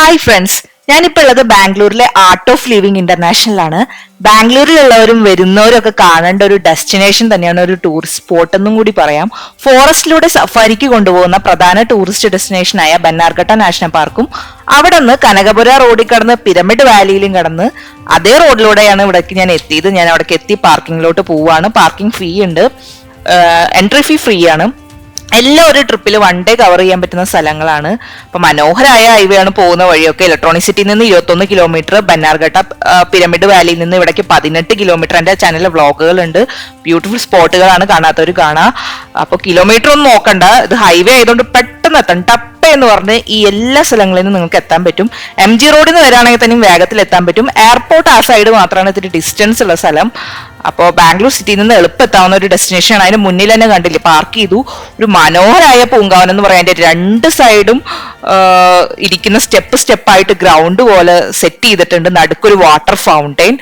Hi friends ഞാനിപ്പോൾ ഉള്ളത് ബാംഗ്ലൂരിലെ ആർട്ട് ഓഫ് ലിവിംഗ് ഇന്റർനാഷണൽ ആണ്. ബാംഗ്ലൂരിലുള്ളവരും വരുന്നവരും ഒക്കെ കാണേണ്ട ഒരു ഡെസ്റ്റിനേഷൻ തന്നെയാണ് ഒരു ടൂറിസ്റ്റ് സ്പോട്ട് എന്നും കൂടി പറയാം. ഫോറസ്റ്റിലൂടെ സഫാരിക്ക് കൊണ്ടുപോകുന്ന പ്രധാന ടൂറിസ്റ്റ് ഡെസ്റ്റിനേഷനായ ബന്നാർഘട്ട നാഷണൽ പാർക്കും അവിടെ നിന്ന് കനകപുര റോഡിൽ കടന്ന് പിരമിഡ് വാലിയിലും കടന്ന് അതേ റോഡിലൂടെയാണ് ഇവിടേക്ക് ഞാൻ എത്തിയത്. ഞാൻ അവിടേക്ക് എത്തി പാർക്കിങ്ങിലോട്ട് പോവുകയാണ് പാർക്കിംഗ് ഫീ ഉണ്ട്. എൻട്രി ഫീ ഫ്രീ ആണ്. എല്ലാം ഒരു ട്രിപ്പിൽ വൺ ഡേ കവർ ചെയ്യാൻ പറ്റുന്ന സ്ഥലങ്ങളാണ്. അപ്പൊ മനോഹരമായ ഹൈവേ ആണ് പോകുന്ന വഴിയൊക്കെ. ഇലക്ട്രോണിക് സിറ്റിയിൽ നിന്ന് ഇരുപത്തൊന്ന് കിലോമീറ്റർ ബന്നാർഘട്ട പിരമിഡ് വാലിയിൽ നിന്ന് ഇവിടേക്ക് പതിനെട്ട് കിലോമീറ്റർ എന്റെ ചാനലിൽ വ്ളോഗുകൾ ഉണ്ട് ബ്യൂട്ടിഫുൾ സ്പോട്ടുകളാണ് കാണാത്തവർ കാണാ. അപ്പൊ കിലോമീറ്റർ ഒന്നും നോക്കണ്ട. ഇത് ഹൈവേ ആയതുകൊണ്ട് പെട്ടെന്ന് എത്തണം. ടപ്പ എന്ന് പറഞ്ഞ് ഈ എല്ലാ സ്ഥലങ്ങളിൽ നിന്നും നിങ്ങൾക്ക് എത്താൻ പറ്റും. എം ജി റോഡിൽ നിന്ന് വരാണെങ്കിൽ തന്നെയും വേഗത്തിൽ എത്താൻ പറ്റും. എയർപോർട്ട് ആ സൈഡ് മാത്രമാണ് ഇത്തിരി ഡിസ്റ്റൻസ് ഉള്ള സ്ഥലം. അപ്പോൾ ബാംഗ്ലൂർ സിറ്റിയിൽ നിന്ന് എളുപ്പത്താവുന്ന ഒരു ഡെസ്റ്റിനേഷൻ ആണ്. അതിന് മുന്നിൽ തന്നെ കണ്ടില്ലേ പാർക്ക് ചെയ്തു. ഒരു മനോഹരമായ പൂങ്കാവനം എന്ന് പറയാൻ രണ്ട് സൈഡും ഇരിക്കുന്ന സ്റ്റെപ്പ് സ്റ്റെപ്പായിട്ട് ഗ്രൗണ്ട് പോലെ സെറ്റ് ചെയ്തിട്ടുണ്ട്. നടുക്കൊരു വാട്ടർ ഫൗണ്ടെയിൻ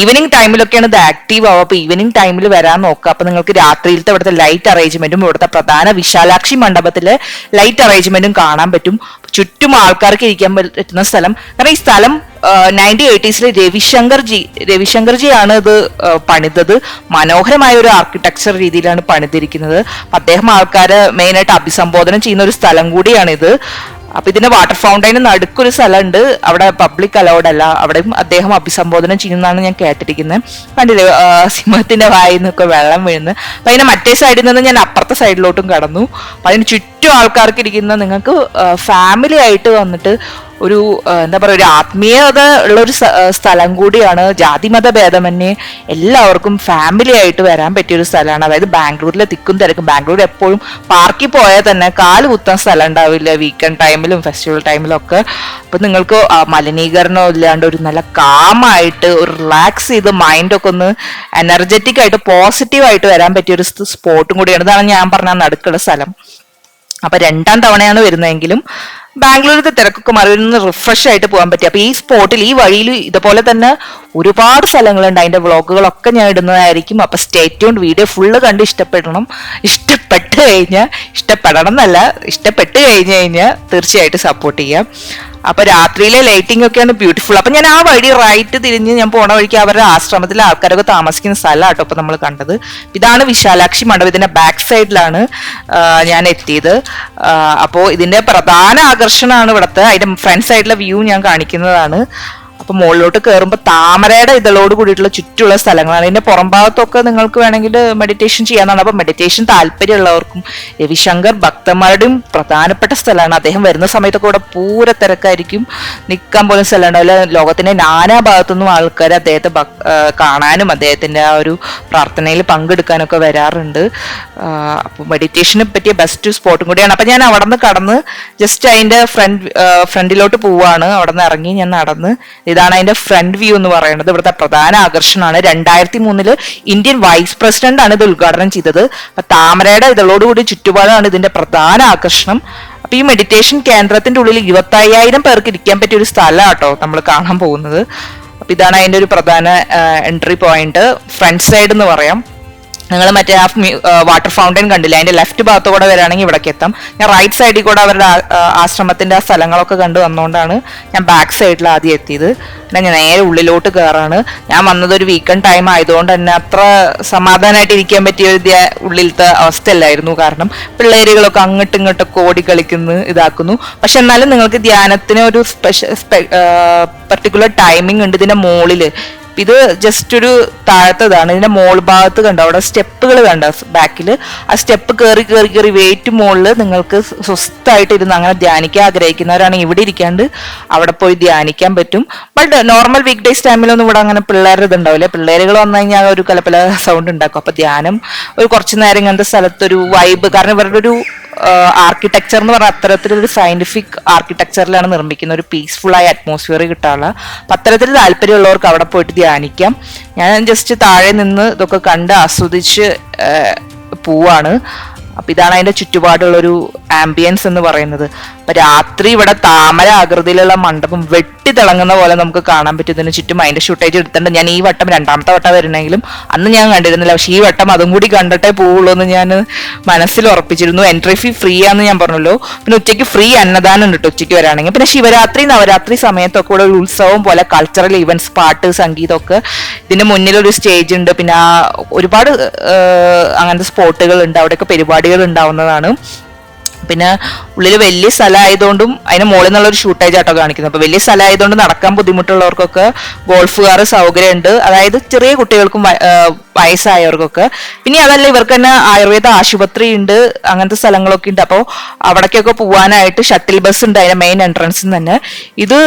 ഈവനിങ് ടൈമിലൊക്കെയാണ് ഇത് ആക്റ്റീവ് ആവുക. അപ്പൊ ഈവനിങ് ടൈമിൽ വരാൻ നോക്കുക. അപ്പോൾ നിങ്ങൾക്ക് രാത്രിയിലത്തെ ഇവിടുത്തെ ലൈറ്റ് അറേഞ്ച്മെന്റും ഇവിടുത്തെ പ്രധാന വിശാലാക്ഷി മണ്ഡപത്തിലെ ലൈറ്റ് അറേഞ്ച്മെന്റും കാണാൻ പറ്റും. ചുറ്റും ആൾക്കാർക്ക് ഇരിക്കാൻ പറ്റുന്ന സ്ഥലം. കാരണം ഈ സ്ഥലം നയന്റീൻ എയ്റ്റീസിലെ രവിശങ്കർ ജി രവിശങ്കർ ജിയാണ് ഇത് പണിതത്. മനോഹരമായ ഒരു ആർക്കിടെക്ചർ രീതിയിലാണ് പണിതിരിക്കുന്നത്. അദ്ദേഹം ആൾക്കാരെ മെയിനായിട്ട് അഭിസംബോധന ചെയ്യുന്ന ഒരു സ്ഥലം കൂടിയാണിത്. അപ്പൊ ഇതിന്റെ വാട്ടർ ഫൗണ്ടൈന് നടുക്കൊരു സ്ഥലമുണ്ട്. അവിടെ പബ്ലിക് അലൗഡ് അല്ല. അവിടെയും അദ്ദേഹം അഭിസംബോധന ചെയ്യുന്നതാണ് ഞാൻ കേട്ടിരിക്കുന്നത് കണ്ടില്ലേ? സിംഹത്തിന്റെ വായിൽ നിന്നൊക്കെ വെള്ളം വീഴുന്നത് അപ്പൊ അതിന്റെ മറ്റേ സൈഡിൽ നിന്ന് ഞാൻ അപ്പുറത്തെ സൈഡിലോട്ടും കടന്നു. അപ്പൊ അതിന് ചുറ്റും ആൾക്കാർക്ക് ഇരിക്കുന്ന നിങ്ങൾക്ക് ഫാമിലി ആയിട്ട് വന്നിട്ട് ഒരു എന്താ പറയുക ഒരു ആത്മീയത ഉള്ള ഒരു സ്ഥലം കൂടിയാണ് ജാതിമത ഭേദമന്യേ എല്ലാവർക്കും ഫാമിലി ആയിട്ട് വരാൻ പറ്റിയ ഒരു സ്ഥലമാണ്. അതായത് ബാംഗ്ലൂരിലെ തിക്കും തിരക്കും. ബാംഗ്ലൂർ എപ്പോഴും പാർക്കിൽ പോയാൽ തന്നെ കാൽ കുത്താൻ സ്ഥലം ഉണ്ടാവില്ല. വീക്കെൻഡ് ടൈമിലും ഫെസ്റ്റിവൽ ടൈമിലും ഒക്കെ. അപ്പൊ നിങ്ങൾക്ക് മലിനീകരണം ഇല്ലാണ്ട് ഒരു നല്ല കാമായിട്ട് ഒരു റിലാക്സ് ചെയ്ത് മൈൻഡൊക്കെ ഒന്ന് എനർജറ്റിക് ആയിട്ട് പോസിറ്റീവായിട്ട് വരാൻ പറ്റിയ ഒരു സ്പോട്ടും കൂടിയാണ്. ഇതാണ് ഞാൻ പറഞ്ഞ നടുക്കുള്ള സ്ഥലം. അപ്പൊ രണ്ടാം തവണയാണ് വരുന്നതെങ്കിലും ബാംഗ്ലൂരിലത്തെ തിരക്കൊക്കെ മാറി ഒന്ന് റിഫ്രഷ് ആയിട്ട് പോകാൻ പറ്റി. അപ്പൊ ഈ സ്പോട്ടിൽ ഈ വഴിയിൽ ഇതുപോലെ തന്നെ ഒരുപാട് സ്ഥലങ്ങളുണ്ട്. അതിന്റെ വ്ളോഗുകളൊക്കെ ഞാൻ ഇടുന്നതായിരിക്കും. അപ്പൊ സ്റ്റേറ്റ്യൂൺ വീഡിയോ ഫുള്ള് കണ്ട് ഇഷ്ടപ്പെടണം. ഇഷ്ടപ്പെട്ട് കഴിഞ്ഞാൽ ഇഷ്ടപ്പെടണം എന്നല്ല ഇഷ്ടപ്പെട്ട് കഴിഞ്ഞു കഴിഞ്ഞാൽ തീർച്ചയായിട്ടും സപ്പോർട്ട് ചെയ്യാം. അപ്പൊ രാത്രിയിലെ ലൈറ്റിംഗ് ഒക്കെയാണ് ബ്യൂട്ടിഫുൾ അപ്പൊ ഞാൻ ആ വഴി റൈറ്റ് തിരിഞ്ഞ് ഞാൻ പോണ വഴിക്ക് അവരുടെ ആശ്രമത്തിലെ ആൾക്കാരൊക്കെ താമസിക്കുന്ന സ്ഥലമാട്ടോ ഇപ്പൊ നമ്മൾ കണ്ടത്. ഇതാണ് വിശാലാക്ഷി മണ്ഡപം. ഇതിന്റെ ബാക്ക് സൈഡിലാണ് ഞാൻ എത്തിയത്. അപ്പോൾ ഇതിന്റെ പ്രധാന ആകർഷണമാണ് ഇവിടുത്തെ. അതിന്റെ ഫ്രണ്ട് സൈഡിലെ വ്യൂ ഞാൻ കാണിക്കുന്നതാണ്. അപ്പൊ മുകളിലോട്ട് കയറുമ്പോൾ താമരയുടെ ഇതളോട് കൂടിയിട്ടുള്ള ചുറ്റുള്ള സ്ഥലങ്ങളാണ്. ഇതിന്റെ പുറം ഭാഗത്തൊക്കെ നിങ്ങൾക്ക് വേണമെങ്കിൽ മെഡിറ്റേഷൻ ചെയ്യാന്നാണ് അപ്പൊ മെഡിറ്റേഷൻ താല്പര്യമുള്ളവർക്കും രവിശങ്കർ ഭക്തന്മാരുടെയും പ്രധാനപ്പെട്ട സ്ഥലമാണ്. അദ്ദേഹം വരുന്ന സമയത്തൊക്കെ ഇവിടെ പൂര തിരക്കായിരിക്കും നിൽക്കാൻ പോലും സ്ഥലം ഉണ്ടാവില്ല ലോകത്തിന്റെ നാനാ ഭാഗത്തുനിന്നും ആൾക്കാർ അദ്ദേഹത്തെ കാണാനും അദ്ദേഹത്തിന്റെ ആ ഒരു പ്രാർത്ഥനയിൽ പങ്കെടുക്കാനൊക്കെ വരാറുണ്ട്. അപ്പോൾ മെഡിറ്റേഷനെ പറ്റിയ ബെസ്റ്റ് സ്പോട്ടും കൂടിയാണ്. അപ്പൊ ഞാൻ അവിടെ നിന്ന് കടന്ന് ജസ്റ്റ് അതിന്റെ ഫ്രണ്ട് ഫ്രണ്ടിലോട്ട് പോവാണ്. അവിടെ നിന്ന് ഇറങ്ങി ഞാൻ നടന്ന് ഇതാണ് അതിന്റെ ഫ്രണ്ട് വ്യൂ എന്ന് പറയുന്നത്. ഇവിടുത്തെ പ്രധാന ആകർഷണമാണ്. രണ്ടായിരത്തി മൂന്നിൽ ഇന്ത്യൻ വൈസ് പ്രസിഡന്റ് ആണ് ഇത് ഉദ്ഘാടനം ചെയ്തത്. താമരയുടെ ഇതളോടുകൂടി ചുറ്റുപാടാണ് ഇതിന്റെ പ്രധാന ആകർഷണം. അപ്പൊ ഈ മെഡിറ്റേഷൻ കേന്ദ്രത്തിന്റെ ഉള്ളിൽ ഇരുപത്തി അയ്യായിരം പേർക്ക് ഇരിക്കാൻ പറ്റിയ ഒരു സ്ഥലം കേട്ടോ നമ്മൾ കാണാൻ പോകുന്നത്. അപ്പൊ ഇതാണ് അതിന്റെ ഒരു പ്രധാന എൻട്രി പോയിന്റ് ഫ്രണ്ട് സൈഡ് എന്ന് പറയാം. നിങ്ങൾ മറ്റേ ആ വാട്ടർ ഫൗണ്ടൻ കണ്ടില്ല? അതിന്റെ ലെഫ്റ്റ് ഭാഗത്ത് കൂടെ വരാണെങ്കിൽ ഇവിടേക്ക് എത്താം. ഞാൻ റൈറ്റ് സൈഡിൽ കൂടെ അവരുടെ ആശ്രമത്തിന്റെ ആ സ്ഥലങ്ങളൊക്കെ കണ്ടു വന്നുകൊണ്ടാണ് ഞാൻ ബാക്ക് സൈഡിൽ ആദ്യം എത്തിയത്. പിന്നെ ഞാൻ നേരെ ഉള്ളിലോട്ട് കയറാണ് ഞാൻ വന്നത് ഒരു വീക്കെൻഡ് ടൈം ആയതുകൊണ്ട് തന്നെ അത്ര സമാധാനമായിട്ട് ഇരിക്കാൻ പറ്റിയ ഒരു ഉള്ളിലത്തെ അവസ്ഥയല്ലായിരുന്നു കാരണം പിള്ളേരുകളൊക്കെ അങ്ങോട്ടും ഇങ്ങോട്ടൊക്കെ ഓടി കളിക്കുന്നു ഇതാക്കുന്നു. പക്ഷെ എന്നാലും നിങ്ങൾക്ക് ധ്യാനത്തിന് ഒരു സ്പെഷ്യൽ പർട്ടിക്കുലർ ടൈമിംഗ് ഉണ്ട് ഇതിന്റെ മുകളിൽ ഇത് ജസ്റ്റ് ഒരു താഴത്തതാണ്. ഇതിന്റെ മോൾ ഭാഗത്ത് കണ്ടോ? അവിടെ സ്റ്റെപ്പുകൾ കണ്ടോ? ബാക്കിൽ ആ സ്റ്റെപ്പ് കയറി കയറി കയറി വെയിറ്റ് മുകളിൽ നിങ്ങൾക്ക് സ്വസ്ഥമായിട്ട് ഇരുന്ന് അങ്ങനെ ധ്യാനിക്കാൻ ആഗ്രഹിക്കുന്നവരാണെങ്കിൽ ഇവിടെ ഇരിക്കാണ്ട് അവിടെ പോയി ധ്യാനിക്കാൻ പറ്റും. ബട്ട് നോർമൽ വീക്ക് ഡേയ്സ് ടൈമിലൊന്നും ഇവിടെ അങ്ങനെ പിള്ളേരുടെ ഇതുണ്ടാവില്ല പിള്ളേരുകൾ വന്നു കഴിഞ്ഞാൽ ഒരു കലപ്പല സൗണ്ട് ഉണ്ടാക്കും. അപ്പൊ ധ്യാനം ഒരു കുറച്ച് നേരം ഇങ്ങനത്തെ സ്ഥലത്തൊരു വൈബ് കാരണം ഇവരുടെ ഒരു ആർക്കിടെക്ചർ എന്ന് പറഞ്ഞാൽ അത്തരത്തിലൊരു സയന്റിഫിക് ആർക്കിടെക്ചറിലാണ് നിർമ്മിക്കുന്ന ഒരു പീസ്ഫുൾ ആയ അറ്റ്മോസ്ഫിയർ കിട്ടാനുള്ള. അപ്പൊ അത്തരത്തിൽ താല്പര്യമുള്ളവർക്ക് അവിടെ പോയിട്ട് ധ്യാനിക്കാം. ഞാൻ ജസ്റ്റ് താഴെ നിന്ന് ഇതൊക്കെ കണ്ട് ആസ്വദിച്ച് പോവാണ്. അപ്പൊ ഇതാണ് അതിന്റെ ചുറ്റുപാടുള്ളൊരു ആംബിയൻസ് എന്ന് പറയുന്നത്. രാത്രി ഇവിടെ താമര ആകൃതിയിലുള്ള മണ്ഡപം വെട്ടി തിളങ്ങുന്ന പോലെ നമുക്ക് കാണാൻ പറ്റും ഇതിന് ചുറ്റും അതിന്റെ ഷൂട്ടേജ് എടുത്തിട്ടുണ്ട്. ഞാൻ ഈ വട്ടം രണ്ടാമത്തെ വട്ടം വരണമെങ്കിലും അന്ന് ഞാൻ കണ്ടിരുന്നില്ല. പക്ഷെ ഈ വട്ടം അതും കൂടി കണ്ടിട്ടേ പോവുള്ളൂ എന്ന് ഞാൻ മനസ്സിൽ ഉറപ്പിച്ചിരുന്നു. എൻട്രി ഫീ ഫ്രീ ആന്ന് ഞാൻ പറഞ്ഞല്ലോ. പിന്നെ ഉച്ചയ്ക്ക് ഫ്രീ അന്നദാനം ഉണ്ട് ഉച്ചയ്ക്ക് വരാണെങ്കിൽ. പിന്നെ ശിവരാത്രി നവരാത്രി സമയത്തൊക്കെ ഇവിടെ ഒരു ഉത്സവം പോലെ കൾച്ചറൽ ഇവന്റ്സ് പാട്ട് സംഗീതമൊക്കെ ഇതിന്റെ മുന്നിൽ ഒരു സ്റ്റേജ് ഉണ്ട്. പിന്നെ ഒരുപാട് അങ്ങനത്തെ സ്പോട്ടുകൾ ഉണ്ട്. അവിടെയൊക്കെ പരിപാടികൾ ഉണ്ടാവുന്നതാണ്. പിന്നെ ഉള്ളിൽ വലിയ സ്ഥലമായതുകൊണ്ടും അതിന് മുകളിൽ നിന്നുള്ള ഒരു ഷൂട്ടേജ് ആട്ടോ കാണിക്കുന്നത്. അപ്പൊ വലിയ സ്ഥലമായതുകൊണ്ട് നടക്കാൻ ബുദ്ധിമുട്ടുള്ളവർക്കൊക്കെ ഗോൾഫുകാർ സൗകര്യമുണ്ട്. അതായത് ചെറിയ കുട്ടികൾക്കും വയസ്സായവർക്കൊക്കെ. പിന്നെ അതല്ല ഇവർക്ക് തന്നെ ആയുർവേദ ആശുപത്രി ഉണ്ട് അങ്ങനത്തെ സ്ഥലങ്ങളൊക്കെ ഉണ്ട്. അപ്പോൾ അവിടേക്കൊക്കെ പോകാനായിട്ട് ഷട്ടിൽ ബസ് ഉണ്ട് അതിന്റെ മെയിൻ എൻട്രൻസിൽ തന്നെ. ഇത്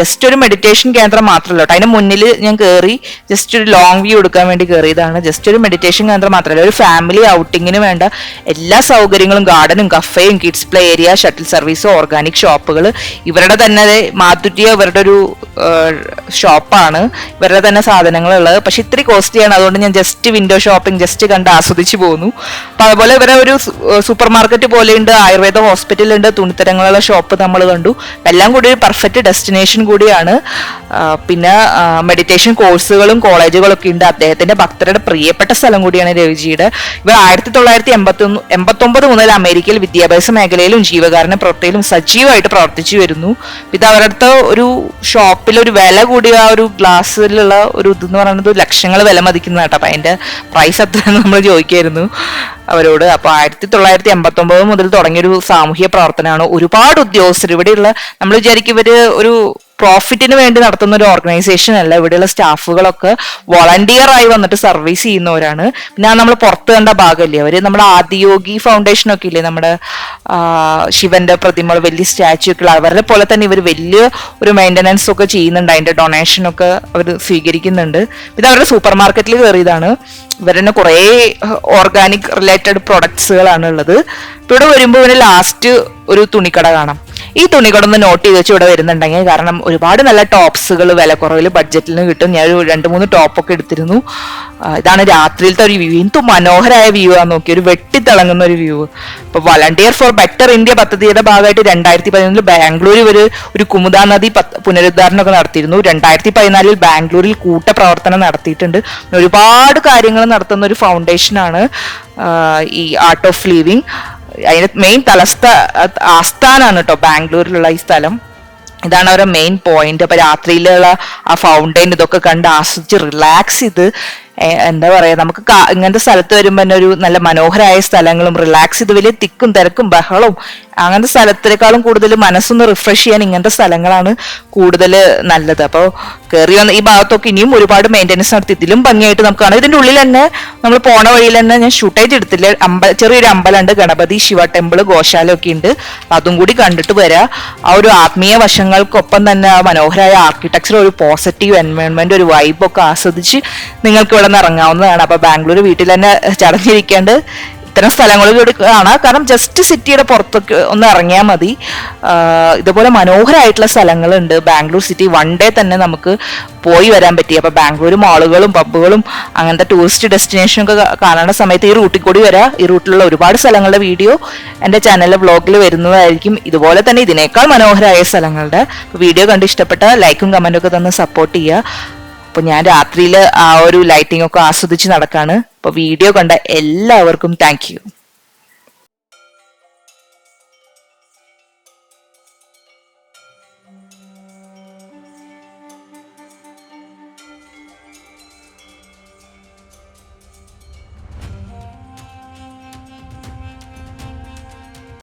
ജസ്റ്റ് ഒരു മെഡിറ്റേഷൻ കേന്ദ്രം മാത്രമല്ല കേട്ടോ. അതിന്റെ മുന്നിൽ ഞാൻ കയറി ജസ്റ്റ് ഒരു ലോങ് വ്യൂ എടുക്കാൻ വേണ്ടി കയറിയതാണ് ജസ്റ്റ് ഒരു മെഡിറ്റേഷൻ കേന്ദ്രം മാത്രമല്ല. ഒരു ഫാമിലി ഔട്ടിങ്ങിന് വേണ്ട എല്ലാ സൗകര്യങ്ങളും ഗാർഡനും കഫേയും kids play area shuttle service organic ഷോപ്പുകൾ ഇവരുടെ തന്നെ മാതുറ്റിയ ഇവരുടെ ഒരു ഷോപ്പാണ് ഇവരുടെ തന്നെ സാധനങ്ങളുള്ളത് പക്ഷെ ഇത്തിരി കോസ്റ്റ്ലിയാണ് അതുകൊണ്ട് ഞാൻ ജസ്റ്റ് വിൻഡോ ഷോപ്പിംഗ് ജസ്റ്റ് കണ്ട് ആസ്വദിച്ചു പോകുന്നു അപ്പൊ അതുപോലെ ഇവരെ ഒരു സൂപ്പർ മാർക്കറ്റ് പോലെയുണ്ട് ആയുർവേദ ഹോസ്പിറ്റൽ ഉണ്ട് തുണിത്തരങ്ങളുള്ള ഷോപ്പ് നമ്മൾ കണ്ടു. എല്ലാം കൂടി ഒരു പെർഫെക്റ്റ് ഡെസ്റ്റിനേഷൻ കൂടിയാണ്. പിന്നെ മെഡിറ്റേഷൻ കോഴ്സുകളും കോളേജുകളൊക്കെ ഉണ്ട്. അദ്ദേഹത്തിന്റെ ഭക്തരുടെ പ്രിയപ്പെട്ട സ്ഥലം കൂടിയാണ് രവിജിയുടെ. ഇവർ ആയിരത്തി തൊള്ളായിരത്തി എൺപത്തി എൺപത്തൊമ്പത് മുതൽ അമേരിക്കയിൽ വിദ്യാഭ്യാസ മേഖലയിലും ജീവകാരണ പ്രവൃത്തിയിലും സജീവമായിട്ട് പ്രവർത്തിച്ചു വരുന്നു. ഇത് അവരുടെ ഒരു ഷോപ്പിൽ ഒരു വില കൂടിയ ആ ഒരു ഗ്ലാസ്സിലുള്ള ഒരു ഇതെന്ന് പറയുന്നത് ലക്ഷങ്ങൾ വില മതിക്കുന്ന കേട്ടോ. അപ്പം അതിന്റെ പ്രൈസ് എത്ര നമ്മൾ ചോദിക്കായിരുന്നു അവരോട്. അപ്പോൾ ആയിരത്തി തൊള്ളായിരത്തി എൺപത്തൊമ്പത് മുതൽ തുടങ്ങിയൊരു സാമൂഹ്യ പ്രവർത്തനമാണ് ഒരുപാട് ഉദ്യോഗസ്ഥർ. ഇവിടെയുള്ള നമ്മൾ വിചാരിക്കും ഇവർ ഒരു പ്രോഫിറ്റിന് വേണ്ടി നടത്തുന്ന ഒരു ഓർഗനൈസേഷൻ അല്ല. ഇവിടെയുള്ള സ്റ്റാഫുകളൊക്കെ വോളണ്ടിയർ ആയി വന്നിട്ട് സർവീസ് ചെയ്യുന്നവരാണ്. പിന്നെ നമ്മൾ പുറത്ത് കണ്ട ഭാഗമല്ലേ അവർ നമ്മുടെ ആദിയോഗി ഫൗണ്ടേഷൻ ഒക്കെ ഇല്ലേ? നമ്മുടെ ശിവന്റെ പ്രതിമ വലിയ സ്റ്റാച്ചു ഒക്കെ അവരുടെ പോലെ തന്നെ ഇവർ വലിയ ഒരു മെയിന്റനൻസ് ഒക്കെ ചെയ്യുന്നുണ്ട്. അതിന്റെ ഡൊണേഷൻ ഒക്കെ അവർ സ്വീകരിക്കുന്നുണ്ട്. ഇത് അവരുടെ സൂപ്പർ മാർക്കറ്റിൽ കയറിയതാണ് തന്നെ കുറേ ഓർഗാനിക് റിലേറ്റഡ് പ്രൊഡക്ട്സുകളാണ് ഉള്ളത്. ഇവിടെ വരുമ്പോൾ ഇവർ ലാസ്റ്റ് ഒരു തുണിക്കട കാണാം. ഈ തുണികളൊന്ന് നോട്ട് ചെയ്ത് വെച്ച് ഇവിടെ വരുന്നുണ്ടെങ്കിൽ കാരണം ഒരുപാട് നല്ല ടോപ്സുകൾ വിലക്കുറവിൽ നിന്ന് കിട്ടും. ഞാൻ ഒരു രണ്ട് മൂന്ന് ടോപ്പൊക്കെ എടുത്തിരുന്നു. ഇതാണ് രാത്രിയിലത്തെ ഒരു വ്യൂ എന്തും മനോഹരമായ വ്യൂ ആണ് നോക്കി ഒരു വെട്ടിത്തിളങ്ങുന്ന ഒരു വ്യൂ ഇപ്പൊ വളണ്ടിയർ ഫോർ ബെറ്റർ ഇന്ത്യ പദ്ധതിയുടെ ഭാഗമായിട്ട് രണ്ടായിരത്തി പതിനൊന്നിൽ ബാംഗ്ലൂരിൽ ഒരു ഒരു കുമുദാ നദി പുനരുദ്ധാരണമൊക്കെ നടത്തിയിരുന്നു. രണ്ടായിരത്തി പതിനാലിൽ ബാംഗ്ലൂരിൽ കൂട്ടപ്രവർത്തനം നടത്തിയിട്ടുണ്ട്. ഒരുപാട് കാര്യങ്ങൾ നടത്തുന്ന ഒരു ഫൗണ്ടേഷനാണ് ഈ ആർട്ട് ഓഫ് ലിവിങ് അതിന്റെ മെയിൻ തലസ്ഥ ആസ്ഥാനാണ് കേട്ടോ ബാംഗ്ലൂരിലുള്ള ഈ സ്ഥലം. ഇതാണ് അവരുടെ മെയിൻ പോയിന്റ് അപ്പൊ രാത്രിയിലുള്ള ആ ഫൗണ്ടൈൻ ഇതൊക്കെ കണ്ട് ആസ്വദിച്ച് റിലാക്സ് ചെയ്ത് എന്താ പറയാ നമുക്ക് ഇങ്ങനത്തെ സ്ഥലത്ത് വരുമ്പോൾ ഒരു നല്ല മനോഹരമായ സ്ഥലങ്ങളും റിലാക്സ് ചെയ്ത് വലിയ തിക്കും തിരക്കും ബഹളവും അങ്ങനത്തെ സ്ഥലത്തിനേക്കാളും കൂടുതൽ മനസ്സൊന്ന് റിഫ്രഷ് ചെയ്യാൻ ഇങ്ങനത്തെ സ്ഥലങ്ങളാണ് കൂടുതൽ നല്ലത്. അപ്പോൾ കയറി വന്ന ഈ ഭാഗത്തൊക്കെ ഇനിയും ഒരുപാട് മെയിന്റനൻസ് നടത്തി. ഇതിലും ഭംഗിയായിട്ട് നമുക്ക് കാണാം. ഇതിന്റെ ഉള്ളിൽ തന്നെ നമ്മൾ പോണ വഴിയിൽ തന്നെ ഞാൻ ഷൂട്ടേജ് എടുത്തില്ല. അമ്പ ചെറിയൊരു അമ്പലമുണ്ട്. ഗണപതി ശിവ ടെമ്പിൾ ഗോശാല ഒക്കെ ഉണ്ട് അതും കൂടി കണ്ടിട്ട് വരാം. ആ ഒരു ആത്മീയ വശങ്ങൾക്കൊപ്പം തന്നെ ആ മനോഹരമായ ആർക്കിടെക്ചർ ഒരു പോസിറ്റീവ് എൻവയോൺമെന്റ് ഒരു വൈബ് ഒക്കെ ആസ്വദിച്ച് നിങ്ങൾക്ക് ഇവിടെ നിന്ന് ഇറങ്ങാവുന്നതാണ്. അപ്പോൾ ബാംഗ്ലൂർ വീട്ടിൽ തന്നെ ചടഞ്ഞിരിക്കാണ്ട് ഇത്തരം സ്ഥലങ്ങളിലൂടെ കാണാം കാരണം ജസ്റ്റ് സിറ്റിയുടെ പുറത്തൊക്കെ ഒന്ന് ഇറങ്ങിയാൽ മതി. ഇതുപോലെ മനോഹരമായിട്ടുള്ള സ്ഥലങ്ങളുണ്ട്. ബാംഗ്ലൂർ സിറ്റി വൺ ഡേ തന്നെ നമുക്ക് പോയി വരാൻ പറ്റി. അപ്പൊ ബാംഗ്ലൂർ മാളുകളും പബ്ബുകളും അങ്ങനത്തെ ടൂറിസ്റ്റ് ഡെസ്റ്റിനേഷൻ ഒക്കെ കാ- കാണേണ്ട സമയത്ത് ഈ റൂട്ടിൽ കൂടി വരാം. ഈ റൂട്ടിലുള്ള ഒരുപാട് സ്ഥലങ്ങളുടെ വീഡിയോ എന്റെ ചാനലിലെ വ്ളോഗിൽ വരുന്നതായിരിക്കും. ഇതുപോലെ തന്നെ ഇതിനേക്കാൾ മനോഹരമായ സ്ഥലങ്ങളുടെ വീഡിയോ കണ്ട് ഇഷ്ടപ്പെട്ട ലൈക്കും കമന്റും ഒക്കെ തന്ന് സപ്പോർട്ട് ചെയ്യുക. അപ്പൊ ഞാൻ രാത്രിയിൽ ആ ഒരു ലൈറ്റിംഗ് ഒക്കെ ആസ്വദിച്ച് നടക്കാണ്. അപ്പൊ വീഡിയോ കണ്ട എല്ലാവർക്കും താങ്ക്